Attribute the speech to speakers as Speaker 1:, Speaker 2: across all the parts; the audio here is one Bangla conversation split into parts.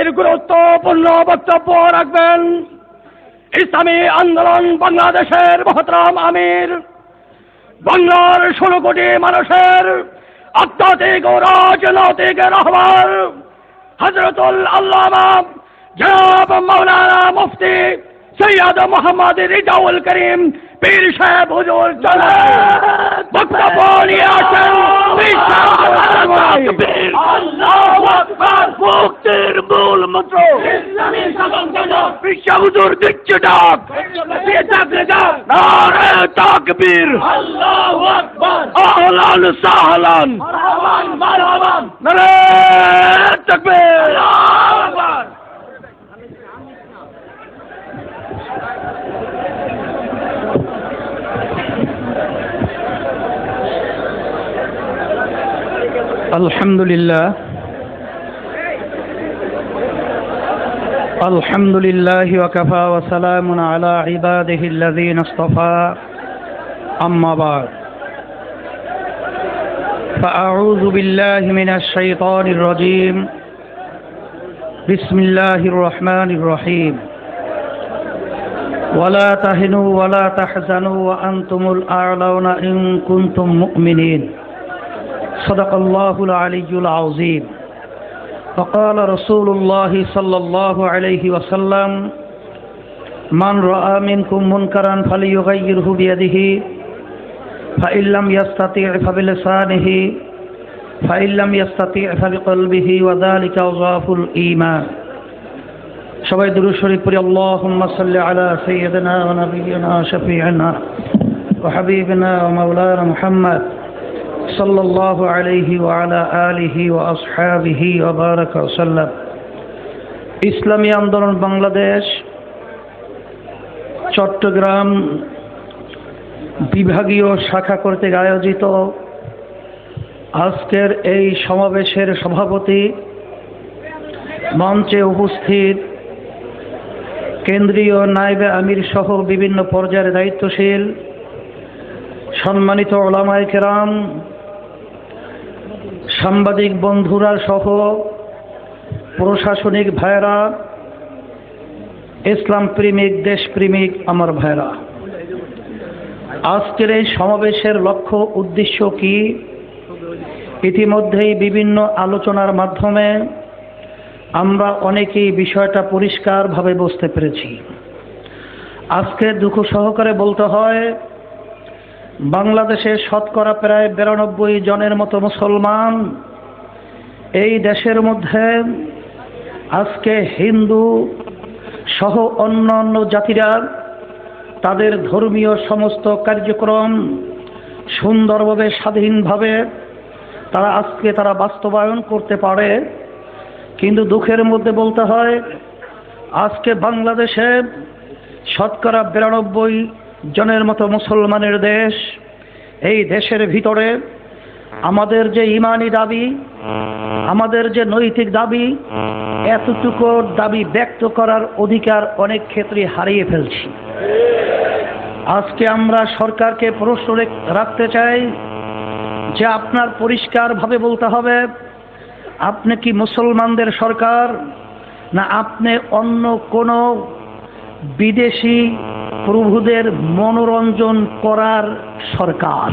Speaker 1: এর গুরুত্বপূর্ণ বক্তব্য রাখবেন। ইসলামী আন্দোলন বাংলাদেশের মহতরাম আমির। বাংলার ষোলো কোটি মানুষের আধ্যাত্মিক ও রাজনৈতিক রহমান হজরতুল আল্লামা জনাব মৌলানা মুফতি সৈয়দ মোহাম্মদ রিজাউল করিম পীর সাহেব হুজুর চলে বক্তব্য নিয়ে আসেন। মুক্তির মূল মন্ত্র ইসলামী শাসন বিশ্ব হুজুর দিচ্ছে ডাক নারে তাকবীর। আহলান সাহলান নারে
Speaker 2: الحمد لله الحمد لله وكفى وسلام على عباده الذين اصطفى أما بعد. فأعوذ بالله من الشيطان الرجيم بسم الله الرحمن الرحيم ولا تهنوا ولا تحزنوا وأنتم الأعلون إن كنتم مؤمنين صدق الله العلي العظيم وقال رسول الله صلى الله عليه وسلم من رأى منكم منكرا فليغيره بيده فإن لم يستطيع فبلسانه فإن لم يستطيع فبقلبه وذلك أضعف الإيمان সবাই দুরূদ শরীফ পড়ি আল্লাহুম্মা সাল্লি আলা সাইয়্যিদিনা ওয়া নাবিয়িনা শাফিঈনা ওয়া হাবিবিনা ওয়া মাওলানা মুহাম্মদ صلى الله عليه وعلى آله وأصحابه وبارك وسلم ইসলামী আন্দোলন বাংলাদেশ চট্টগ্রাম বিভাগীয় শাখা কর্তৃক আয়োজিত আজকের এই সমাবেশের সভাপতি মঞ্চে উপস্থিত কেন্দ্রীয় নাইবে আমির সহ বিভিন্ন পর্যায়ের দায়িত্বশীল সম্মানিত ওলামায় কেরাম সাংবাদিক বন্ধুরা সহ প্রশাসনিক ভাইরা ইসলাম প্রেমিক দেশপ্রেমিক আমার ভাইরা আজকের এই সমাবেশের লক্ষ্য উদ্দেশ্য কি? ইতিমধ্যেই বিভিন্ন আলোচনার মাধ্যমে আমরা অনেকেই বিষয়টা পরিষ্কারভাবে বুঝতে পেরেছি। আজকে দুঃখ সহকারে বলতে হয় বাংলাদেশে শতকরা প্রায় বিরানব্বই জনের মতো মুসলমান এই দেশের মধ্যে আজকে হিন্দু সহ অন্য অন্য জাতিরা তাদের ধর্মীয় সমস্ত কার্যক্রম সুন্দরভাবে, স্বাধীনভাবে তারা আজকে তারা বাস্তবায়ন করতে পারে। কিন্তু দুঃখের মধ্যে বলতে হয়, আজকে বাংলাদেশে শতকরা বিরানব্বই জনের মতো মুসলমানের দেশ, এই দেশের ভিতরে আমাদের যে ইমানি দাবি, আমাদের যে নৈতিক দাবি, এতটুকু দাবি ব্যক্ত করার অধিকার অনেক ক্ষেত্রে হারিয়ে ফেলছি। আজকে আমরা সরকারকে প্রশ্ন রাখতে চাই যে আপনার পরিষ্কারভাবে বলতে হবে, আপনি কি মুসলমানদের সরকার না আপনি অন্য কোনো বিদেশি প্রভুদের মনোরঞ্জন করার সরকার।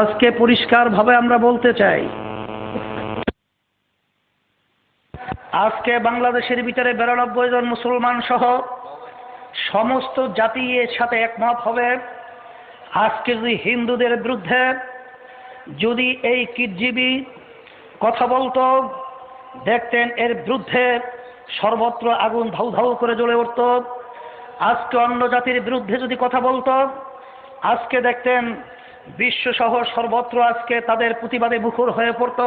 Speaker 2: আজকে পরিষ্কারভাবে আমরা বলতে চাই, আজকে বাংলাদেশের ভিতরে বিরানব্বই জন মুসলমান সহ সমস্ত জাতি এর সাথে একমত হবে, আজকে যদি হিন্দুদের বিরুদ্ধে যদি এই কিটজীবী কথা বলতো, দেখতেন এর বিরুদ্ধে সর্বত্র আগুন ধাউ ধাউ করে জ্বলে উঠত। আজকে অন্য জাতির বিরুদ্ধে যদি কথা বলতো, আজকে দেখতেন বিশ্বসহ সর্বত্র আজকে তাদের প্রতিবাদে মুখর হয়ে পড়ত।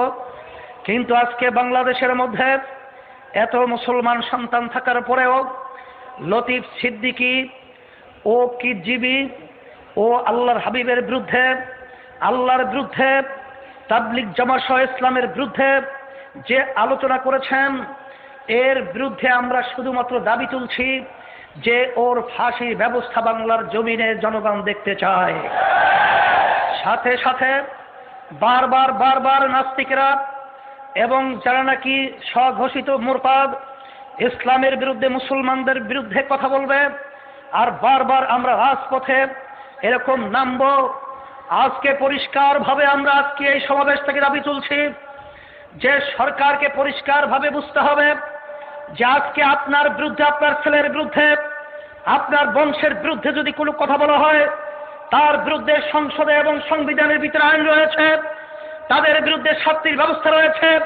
Speaker 2: কিন্তু আজকে বাংলাদেশের মধ্যে এত মুসলমান সন্তান থাকার পরেও লতিফ সিদ্দিকি, ও কিজীবী ও আল্লাহর হাবিবের বিরুদ্ধে, আল্লাহর বিরুদ্ধে তাবলিক জামাসহ ইসলামের বিরুদ্ধে যে আলোচনা করেছেন, এর বিরুদ্ধে আমরা শুধুমাত্র দাবি তুলছি যে ওর ফাঁসি ব্যবস্থা বাংলার জমিনে জনগণ দেখতে চায়। সাথে সাথে বারবার বারবার নাস্তিকরা এবং যারা নাকি স্বঘোষিত মোরতাদ ইসলামের বিরুদ্ধে মুসলমানদের বিরুদ্ধে কথা বলবে, আর বারবার আমরা রাজপথে এরকম নামব, আজকে পরিষ্কারভাবে আমরা আজকে এই সমাবেশ থেকে দাবি তুলছি, যে সরকারকে পরিষ্কারভাবে বুঝতে হবে যে আজকে আপনার বিরুদ্ধে, আপনার ছেলের বিরুদ্ধে, আপনার বংশের বিরুদ্ধে যদি কোনো কথা বলা হয়, তার বিরুদ্ধে সংসদে এবং সংবিধানের ভিতরে আইন রয়েছে, তাদের বিরুদ্ধে শাস্তির ব্যবস্থা রয়েছে,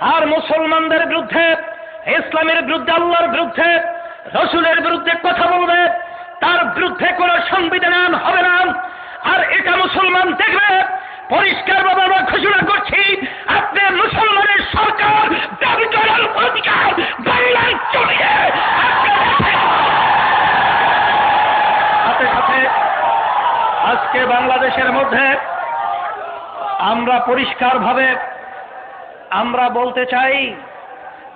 Speaker 2: আর মুসলমানদের বিরুদ্ধে, ইসলামের বিরুদ্ধে, আল্লাহর বিরুদ্ধে, রসুলের বিরুদ্ধে কথা বলবে, তার বিরুদ্ধে কোনো সংবিধান হবে না। আর এটা মুসলমান দেখবে পরিষ্কারভাবে আমরা ঘোষণা করছি, আপনি মুসলমানের সরকার, দাবি করার অধিকার বাংলায় চলিয়ে সাথে সাথে আজকে বাংলাদেশের মধ্যে আমরা পরিষ্কারভাবে আমরা বলতে চাই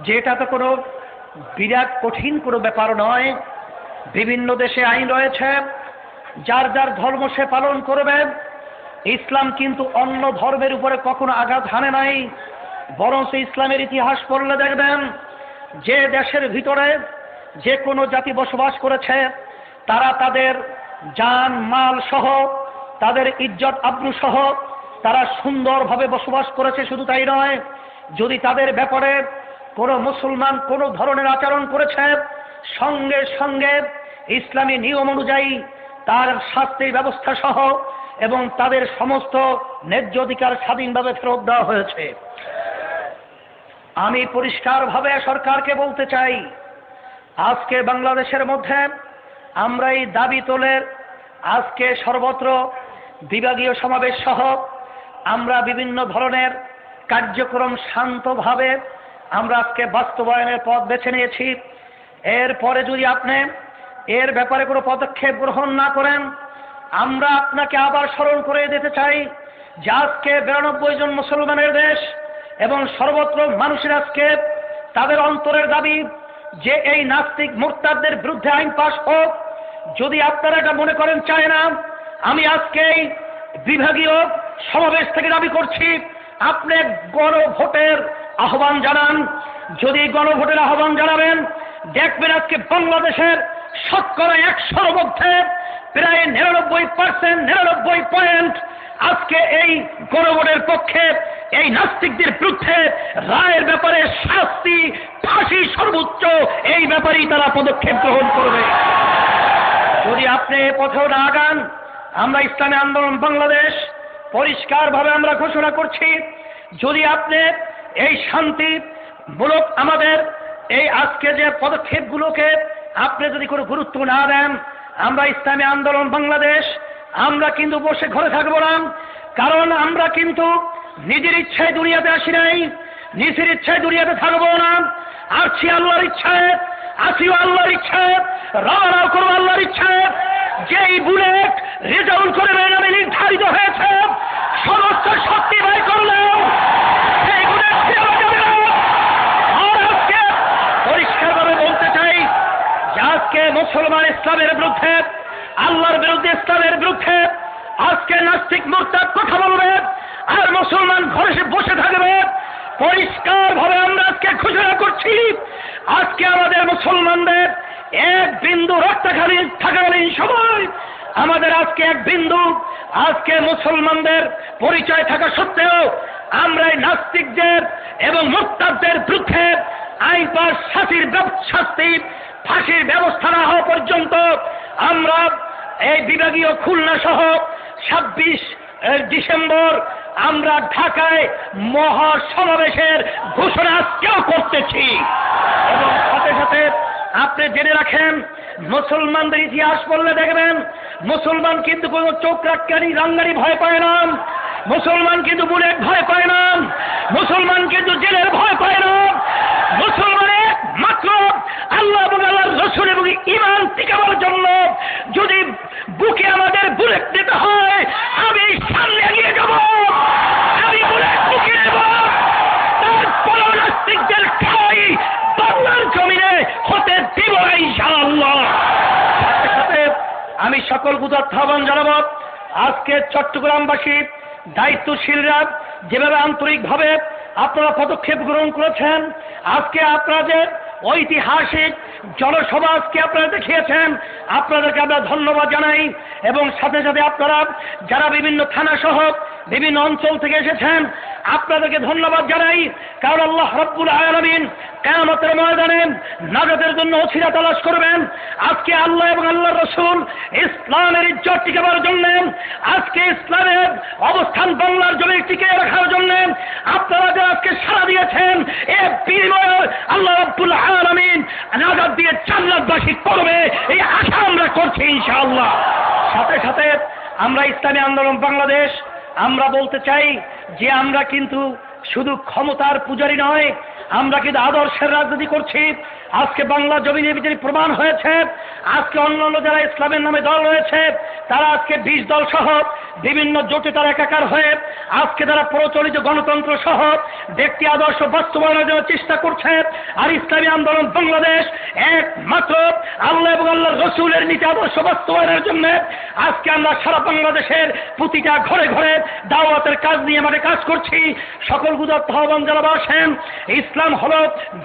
Speaker 2: যে এটা তো কোনো বিরাট কঠিন কোনো ব্যাপার নয়। বিভিন্ন দেশে আইন রয়েছে, যার যার ধর্ম সে পালন করবে ইসলাম কিন্তু অন্য ধর্মের উপরে কখনো আঘাত হানে নাই। বরঞ্চ ইসলামের ইতিহাস পড়লে দেখবেন, যে দেশের ভিতরে যে কোনো জাতি বসবাস করেছে, তারা তাদের যান মাল সহ, তাদের ইজ্জত আব্রু সহ, তারা সুন্দরভাবে বসবাস করেছে, শুধু তাই নয়, যদি তাদের ব্যাপারে কোনো মুসলমান কোনো ধরনের আচরণ করেছে, সঙ্গে সঙ্গে ইসলামী নিয়ম অনুযায়ী তার শাস্তির ব্যবস্থা সহ এবং তাদের সমস্ত ন্যায্য অধিকার স্বাধীনভাবে ফেরত দেওয়া হয়েছে। আমি পরিষ্কারভাবে সরকারকে বলতে চাই, আজকে বাংলাদেশের মধ্যে আমরা এই দাবি তোলে আজকে সর্বত্র বিভাগীয় সমাবেশ সহ আমরা বিভিন্ন ধরনের কার্যক্রম শান্তভাবে আমরা আজকে বাস্তবায়নের পথ বেছে নিয়েছি। এরপরে যদি আপনি এর ব্যাপারে কোনো পদক্ষেপ গ্রহণ না করেন আমরা আপনাকে আবার স্মরণ করে দিতে চাই যে আজকে বিরানব্বই জন মুসলমানের দেশ এবং সর্বত্র মানুষের আজকে তাদের অন্তরের দাবি যে এই নাস্তিক মোর্তাদের বিরুদ্ধে আইন পাশ হোক, যদি আপনারা এটা মনে করেন চায় না আমি আজকে বিভাগীয় সমাবেশ থেকে দাবি করছি, আপনি গণভোটের আহ্বান জানান। যদি গণভোটের আহ্বান জানাবেন, দেখবেন আজকে বাংলাদেশের শতকরা একশোর মধ্যে প্রায় নিরানব্বই পার্সেন্ট নিরানব্বই পয়েন্ট আজকে এই গণভোটের পক্ষে, এই নাস্তিকদের বিরুদ্ধে রায়ের ব্যাপারে শাস্তি, ফাঁসি সর্বোচ্চ, এই ব্যাপারেই তারা পদক্ষেপ গ্রহণ করবে। যদি আপনি এ পথেও না আগান, আমরা ইসলামী আন্দোলন বাংলাদেশ পরিষ্কারভাবে আমরা ঘোষণা করছি, যদি আপনি এই শান্তি মূলক আমাদের এই আজকে যে পদক্ষেপগুলোকে আপনি যদি কোনো গুরুত্ব না দেন, আমরা ইসলামী আন্দোলন বাংলাদেশ, আমরা কিন্তু বসে ঘরে থাকব না। কারণ আমরা কিন্তু নিজের ইচ্ছায় দুনিয়াতে আসি নাই, নিজের ইচ্ছায় দুনিয়াতে থাকব না। আসছি আল্লাহর ইচ্ছায়, আসিও আল্লাহর ইচ্ছায়, রওনা করব আল্লাহর ইচ্ছায়। যেই বুলেট রেজাউল করে নামে নাস্তিক মোর্চার কথা বলবে, আর মুসলমান ঘরে সে বসে থাকবে। পরিষ্কার ভাবে আমরা আজকে ঘোষণা করছি, আজকে আমাদের মুসলমানদের এক বিন্দু রক্তকালীন থাকাকালীন সময় আমাদের আজকে এক বিন্দু, আজকে মুসলমানদের পরিচয় থাকা সত্ত্বেও আমরা নাস্তিকদের এবং মুক্তারদের বিরুদ্ধে আইন পাশ শাস্তির শাস্তি, ফাঁসির ব্যবস্থা না হওয়া পর্যন্ত আমরা এই বিভাগীয় খুলনা সহ ছাব্বিশ ডিসেম্বর আমরা ঢাকায় মহাসমাবেশের ঘোষণা আজকেও করতেছি। এবং সাথে সাথে আপনি জেনে রাখেন, মুসলমানদের ইতিহাস পড়লে দেখবেন, মুসলমান কিন্তু কোনো চোখ রাটকারি রাঙ্গারি ভয় পায় না। মুসলমান কিন্তু বুলেট ভয় পায় না। মুসলমান কিন্তু জেলের ভয় পায় না মুসলমানের মাত্র আল্লাহ এবং আল্লাহর রসুল এবং ইমান টিকাবার জন্য যদি বুকে আমাদের বুলেট দিতে হয় আমি সামনে এগিয়ে যাব আমি বুলেট বুকে নেব তারপর নাস্তিকদের ঠাই বাংলার জমিনে হতে দিব না ইনশাআল্লাহ সাথে সাথে আমি সকল গুজরাট আহ্বান জানাব। আজকে চট্টগ্রামবাসী দায়িত্বশীলরা যেভাবে আন্তরিকভাবে আপনারা পদক্ষেপ গ্রহণ করেছেন, আজকে আপনাদের ঐতিহাসিক জনসভা আজকে আপনারা দেখিয়েছেন, আপনাদেরকে আমরা ধন্যবাদ জানাই এবং সাথে সাথে আপনারা যারা বিভিন্ন থানা সহ বিভিন্ন অঞ্চল থেকে এসেছেন। আপনাদেরকে ধন্যবাদ জানাই, কারণ আল্লাহ রব্বুল আলমিন কেমতের ময়দানে নাজাদের জন্য অছিরা তালাশ করবেন। আজকে আল্লাহ এবং আল্লাহ রসুল ইসলামের ইজ্জত টিকাবার জন্য, আজকে ইসলামের অবস্থান বাংলার জমি টিকে রাখার জন্য আপনারা যে আজকে সারা দিয়েছেন এ বিনিময়ে আল্লাহ রব্বুল আলমিন নাজাদ দিয়ে জান্নাতবাসী করবে, এই আশা আমরা করছি ইনশাআল্লাহ। সাথে সাথে আমরা ইসলামী আন্দোলন বাংলাদেশ আমরা বলতে চাই যে আমরা কিন্তু শুধু ক্ষমতার পূজারি নয়, আমরা কিন্তু আদর্শের রাজনীতি করছি। আজকে বাংলা জমিনের ভিতরে প্রমাণ হয়েছে। আজকে অন্যান্য যারা ইসলামের নামে দল রয়েছে, তারা আজকে বিশ দল সহ বিভিন্ন জোটে তারা একাকার হয়ে আজকে তারা প্রচলিত গণতন্ত্র সহ ব্যক্তি আদর্শ বাস্তবায়নের জন্য চেষ্টা করছে, আর ইসলামী আন্দোলন বাংলাদেশ একমাত্র আল্লাহ এবং আল্লাহ রসুলের নীতি আদর্শ বাস্তবায়নের জন্য আজকে আমরা সারা বাংলাদেশের প্রতিটা ঘরে ঘরে দাওয়াতের কাজ নিয়ে আমাদের কাজ করছি। সকল গুজব আহ্বান জানাব, আসেন। ইসলাম হল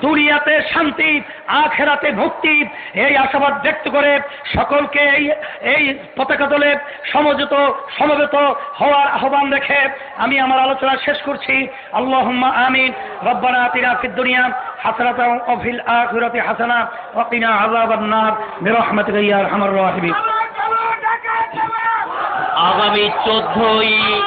Speaker 2: দুনিয়াতে শান্তি আখেরাতে মুক্তি এই আশাবাদ ব্যক্ত করে সকলকে এই এই পতাকা দলে সমবেত সমবেত হওয়ার আহ্বান রেখে আমি আমার আলোচনা শেষ করছি। আল্লাহ আমিন। রব্বানা আতিনা ফিদ দুনিয়া হাসানাত অফিল আখিরাতি হাসানা ওয়াকিনা আযাবান নার। বিরহমাতিকা ইয়া আরহামার
Speaker 3: আগামী চোদ্দই